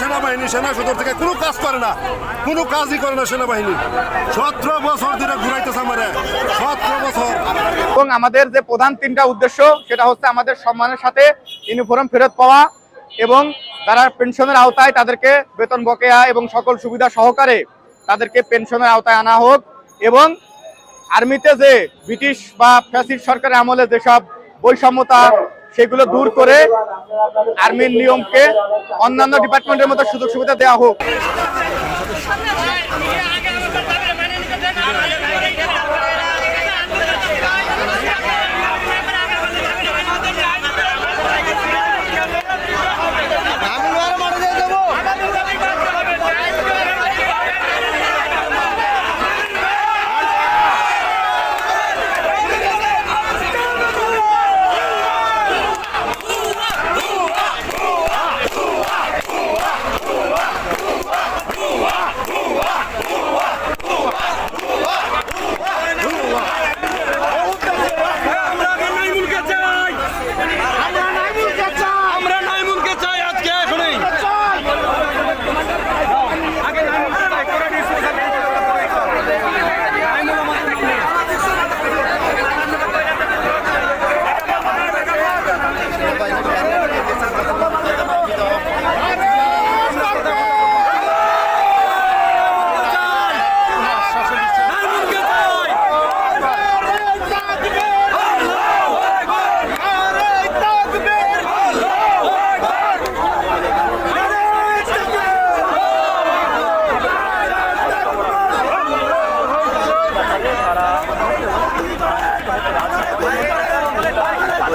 সেনাবাহিনী, সেনা থেকে কোনো কাজ করে না কাজই করে না সেনাবাহিনী। সতেরো বছর ঘুরাইতেছে সতেরো বছর। এবং আমাদের যে প্রধান তিনটা উদ্দেশ্য, সেটা হচ্ছে আমাদের সম্মানের সাথে ইউনিফর্ম ফেরত পাওয়া এবং যারা পেনশনের আওতায় তাদেরকে বেতন বকেয়া এবং সকল সুবিধা সহকারে তাদেরকে পেনশনের আওতায় আনা হোক। এবং আর্মিতে যে ব্রিটিশ বা ফ্যাসিফ সরকারের আমলে যেসব বৈষম্যতা, সেগুলো দূর করে আর্মির নিয়মকে অন্যান্য ডিপার্টমেন্টের মতো সুযোগ সুবিধা দেওয়া হোক।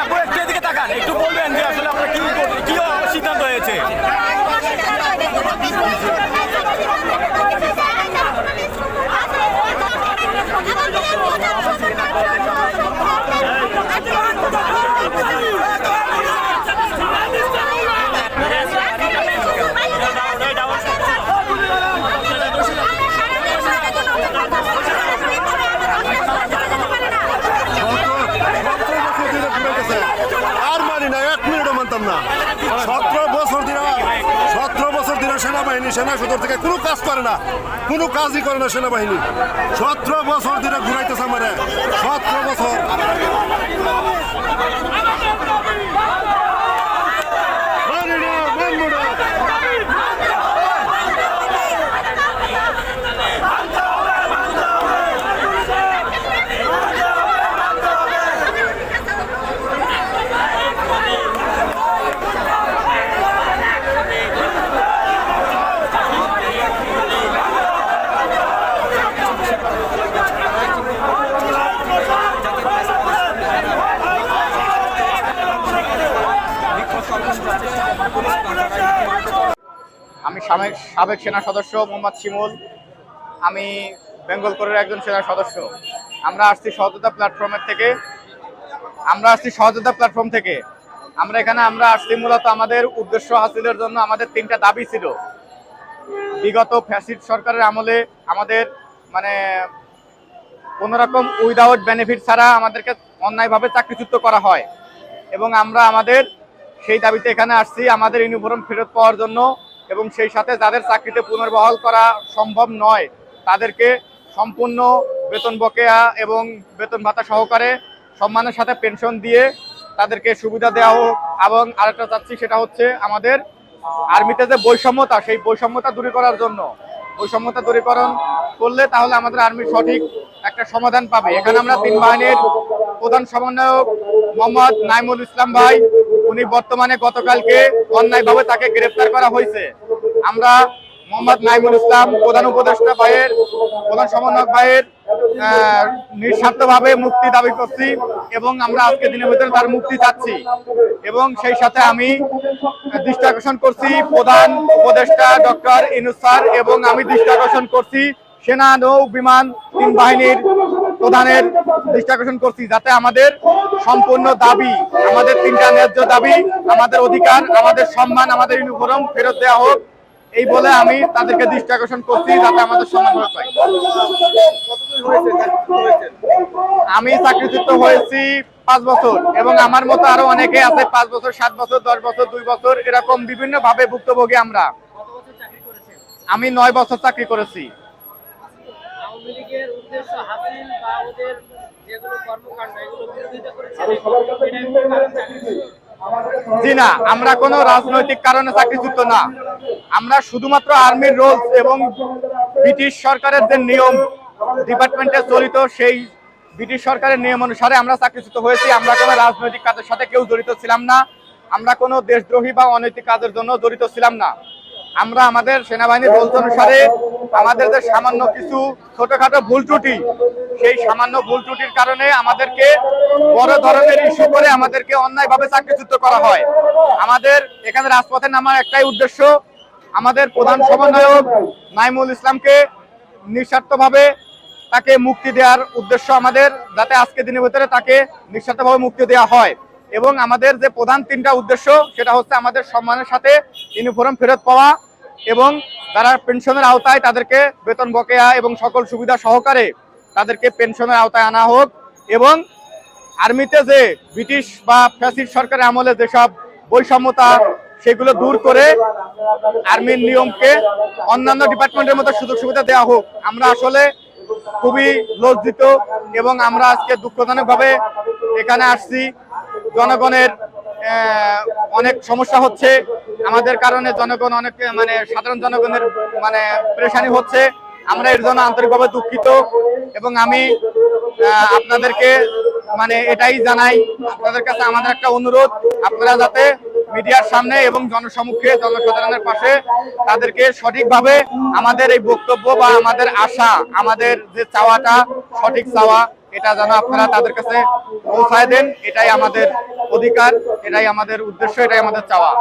আপু একটু এদিকে তাকান একটু বলবেন যে আসলে আপনার কি কি সিদ্ধান্ত হয়েছে সতেরো বছর ধরে ঘুরাইতেছে আর মানি না এক মিনিটও মানতাম না। সতেরো বছর দিন সতেরো বছর দিনে সেনাবাহিনী সেনা সদর থেকে কোনো কাজ করে না। কোনো কাজই করে না সেনাবাহিনী। সতেরো বছর দিনে ঘুরাইতেছে আমার। সতেরো বছর মানি না মানবো না আমি সাবেক সাবেক সেনা সদস্য মোহাম্মদ শিমুল। আমি বেঙ্গল কোরের একজন সেনা সদস্য। আমরা আসছি সহযোদ্ধা প্ল্যাটফর্মের থেকে। আমরা আসছি সহযোদ্ধা প্ল্যাটফর্ম থেকে। আমরা এখানে আমরা আসছি মূলত আমাদের উদ্দেশ্য হাসিলের জন্য আমাদের তিনটা দাবি ছিল। বিগত ফ্যাসিড সরকারের আমলে আমাদের মানে কোনো রকম উইদাউট বেনিফিট ছাড়া আমাদেরকে অন্যায়ভাবে চাকরিচ্যুত করা হয়। এবং আমরা আমাদের সেই দাবিতে এখানে আসছি। আমাদের ইউনিফর্ম ফেরত পাওয়ার জন্য এবং সেই সাথে যাদের চাকরিতে পুনর্বহাল করা সম্ভব নয়, তাদেরকে সম্পূর্ণ বেতন বকেয়া এবং বেতন ভাতা সহকারে সম্মানের সাথে পেনশন দিয়ে তাদেরকে সুবিধা দেওয়া হোক। এবং আরেকটা চাচ্ছি সেটা হচ্ছে আমাদের আর্মিতে যে বৈষম্যতা, সেই বৈষম্যতা দূর করার জন্য। বৈষম্যতা দূরীকরণ করলে তাহলে আমাদের আর্মির সঠিক একটা সমাধান পাবে। এখানে আমরা তিন বাহিনীর প্রধান সমন্বয়ক মোহাম্মদ নাইমুল ইসলাম ভাই উনি বর্তমানে গতকালকে অন্যায়ভাবে তাকে গ্রেফতার করা হয়েছে। আমরা মোহাম্মদ নাইমুল ইসলাম, প্রধান উপদেষ্টা ভাইয়ের, প্রধান সমন্বয়ক ভাইয়ের নিঃস্বার্থভাবে মুক্তি দাবি করছি এবং আমরা আজকে দিনের ভিতরে তার মুক্তি চাচ্ছি। এবং সেই সাথে আমি দৃষ্টি আকর্ষণ করছি প্রধান উপদেষ্টা ডক্টর ইনুসার এবং আমি দৃষ্টি আকর্ষণ করছি সেনা, নৌ, বিমান, তিন বাহিনীর প্রধানের দৃষ্টি আকর্ষণ করছি যাতে আমাদের সম্পূর্ণ দাবি, আমাদের তিনটা ন্যায্য দাবি, আমাদের অধিকার, আমাদের সম্মান, আমাদের ইউনিফর্ম ফেরত দেওয়া হোক। এই বলে আমি তাদেরকে দৃষ্টি আকর্ষণ করছি যাতে আমাদের সম্মান পাই আমি চাকরিচ্যুত হয়েছি পাঁচ বছর এবং আমার মতো আরও অনেকে আছে, পাঁচ বছর, সাত বছর, দশ বছর, দুই বছর, এরকম বিভিন্ন ভাবে ভুক্তভোগী আমরা। আমি নয় বছর চাকরি করেছি। উদ্দেশ্য হাসিল বা ওদের যেগুলো কর্মকাণ্ড এগুলো বিরোধিতা চাকরি। জি না আমরা কোনো রাজনৈতিক কারণে চাকরিচ্যুত না। আমরা শুধুমাত্র আর্মির রোলস এবং ব্রিটিশ সরকারের যে নিয়ম ডিপার্টমেন্টে চলিত সেই ব্রিটিশ সরকারের নিয়ম অনুসারে আমরা চাকরিচ্যুত হয়েছি। আমরা কোনো রাজনৈতিক কাজের সাথে কেউ জড়িত ছিলাম না। আমরা কোনো দেশদ্রোহী বা অনৈতিক কাজের জন্য জড়িত ছিলাম না। আমরা আমাদের সেনাবাহিনীর রোলস অনুসারে আমাদের যে সামান্য কিছু ছোটখাটো ভুল ত্রুটি, সেই সামান্য ভুল ত্রুটির কারণে আমাদেরকে বড় ধরনের ইস্যু করে আমাদেরকে অন্যায়ভাবে চাকরিচ্যুত করা হয়। আমাদের এখানে রাজপথে নামার একটাই উদ্দেশ্য আমাদের প্রধান সমন্বয়ক নাইমুল ইসলামকে নিঃস্বার্থভাবে তাকে মুক্তি দেওয়ার উদ্দেশ্য আমাদের, যাতে আজকে দিনের ভিতরে তাকে নিঃস্বার্থভাবে মুক্তি দেওয়া হয়। এবং আমাদের যে প্রধান তিনটা উদ্দেশ্য, সেটা হচ্ছে আমাদের সম্মানের সাথে ইউনিফর্ম ফেরত পাওয়া এবং যারা পেনশনের আওতায় তাদেরকে বেতন বকেয়া এবং সকল সুবিধা সহকারে তাদেরকে পেনশনের আওতায় আনা হোক এবং আর্মিতে যে ব্রিটিশ বা ফ্যাসিস্ট সরকারের আমলে যেসব বৈষম্যতা, সেগুলো দূর করে আর্মির নিয়মকে অন্যান্য ডিপার্টমেন্টের মতো সুযোগ সুবিধা দেওয়া হোক। আমরা আসলে খুবই লজ্জিত এবং আমরা আজকে দুঃখজনকভাবে এখানে আসছি। জনগণের অনেক সমস্যা হচ্ছে। আমাদের কারণে জনগণ অনেক মানে সাধারণ জনগণের মানে পরেশানি হচ্ছে। আমরা এর জন্য আন্তরিকভাবে দুঃখিত এবং আমি আপনাদেরকে মানে এটাই জানাই। আপনাদের কাছে আমাদের একটা অনুরোধ, আপনারা যাতে মিডিয়ার সামনে এবং জনসমুখে জনসাধারণের পাশে তাদেরকে সঠিকভাবে আমাদের এই বক্তব্য বা আমাদের আশা, আমাদের যে চাওয়াটা, সঠিক চাওয়া এটা যেন আপনারা তাদের কাছে পৌঁছায় দেন, এটাই আমাদের অধিকার, এটাই আমাদের উদ্দেশ্য, এটাই আমাদের চাওয়া।